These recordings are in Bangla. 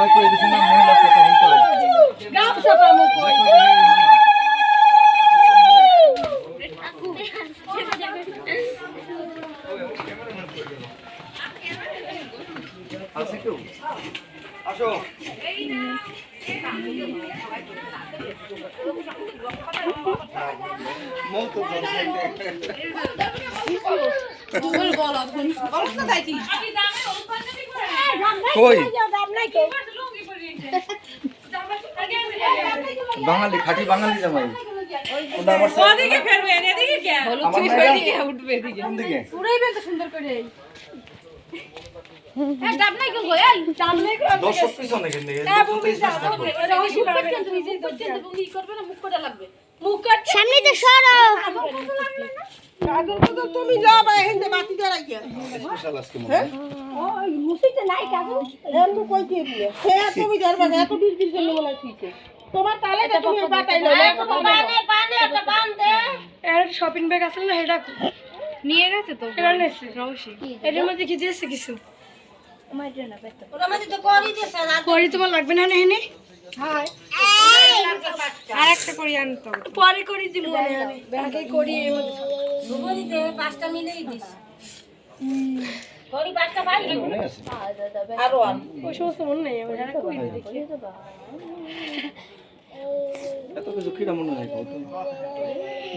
জামাই করে দিছে না? মহিলা কথা বলতে গামছা পামু কই আছে কেউ আসো মন তো কই? বাঙালি খাঁটি বাঙালি জামাই। দর্শক পিছনে কিন্তু হ্যাঁ বুবি যাও বুবি ওই করবেন তুমি যে করছেন তো বুবি করবে না মুখ কোটা লাগবে সামনে তো সরো তুমি যাও বা হিন্দে বাতি ধরাই গিয়া। স্পেশাল আজকে। ওই মুসিতে নাই কাজু এন্দু কই দিয়ে দিয়ে সে তুমি ধরবা না এত বিশ বিশ জন্য বলে ঠিক তোমার তালে তুমি বাতাই পানে পানে একটা বান দে এর শপিং ব্যাগ না নিয়ে গেছে তো। এটা নেছে রওশি। এটার মধ্যে কি দিয়েছে কিছু? ওরা মধ্যে তো করি তোমার লাগবে না একটা করি আনতে পরে করি দিব ব্যাগে করি এর মধ্যে সুবরি দে পাঁচটা মিলেই দিস। করি পাঁচটা ভাই মনে আছে। আরও আন। ওই সমস্ত মনে নেই আমার আর কই দেখি এত কিছু কিরা মনে হয় কত?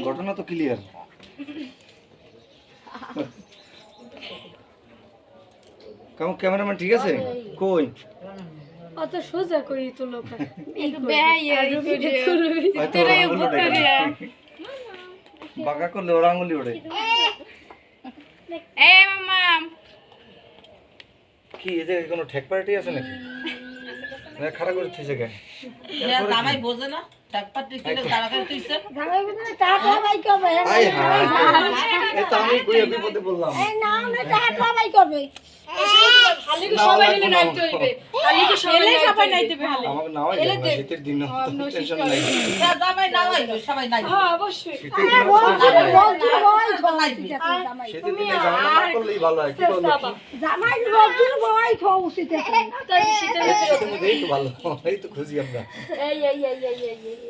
ঘটনা তো ক্লিয়ার কেমন ক্যামেরাম্যান ঠিক আছে? কই? অত সোজা করি তো লোক বাঁকা করলে ওর আঙুলি ওড়ে। এই মামা। কি এই যে কোনো ঠেক পার্টি আছে নাকি? খারাপ খাড়া করে কেন? জামাই বোঝে না। ভালো এই তো ভালো খুশি আমরা। এই এই এই এই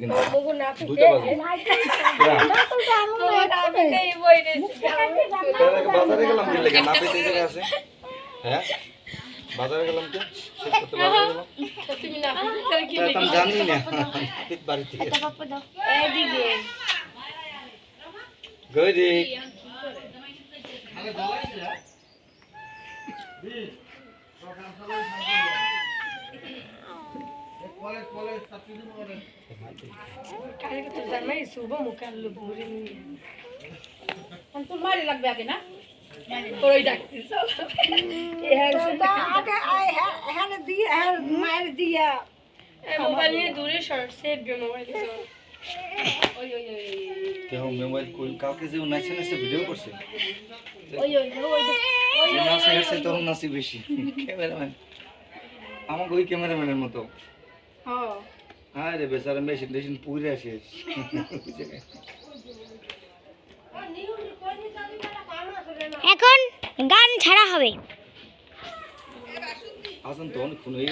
কিন্তু। দুইটা বাজে। বাজারে গেলাম কি লাগে? না এই জায়গায় আছে। হ্যাঁ? জানি না। এইদিকে গৌরী কারে তো জামাই শুভ মুখাল্লু ভুরি তোর মারি লাগবে আগে না কেউ মোবাইল কাউকে যে নাচে নাচে ভিডিও করছে ওই ওই ওই যে নাচে নাচে তখন নাচি বেশি। ক্যামেরাম্যান। আমাকে ওই ক্যামেরাম্যানের মতো। হ্যাঁ রে বেচারা মেশিন টেশিন পুরে আসিস এখন গান ছাড়া হবে। আসুন তো অনেকক্ষণ হয়ে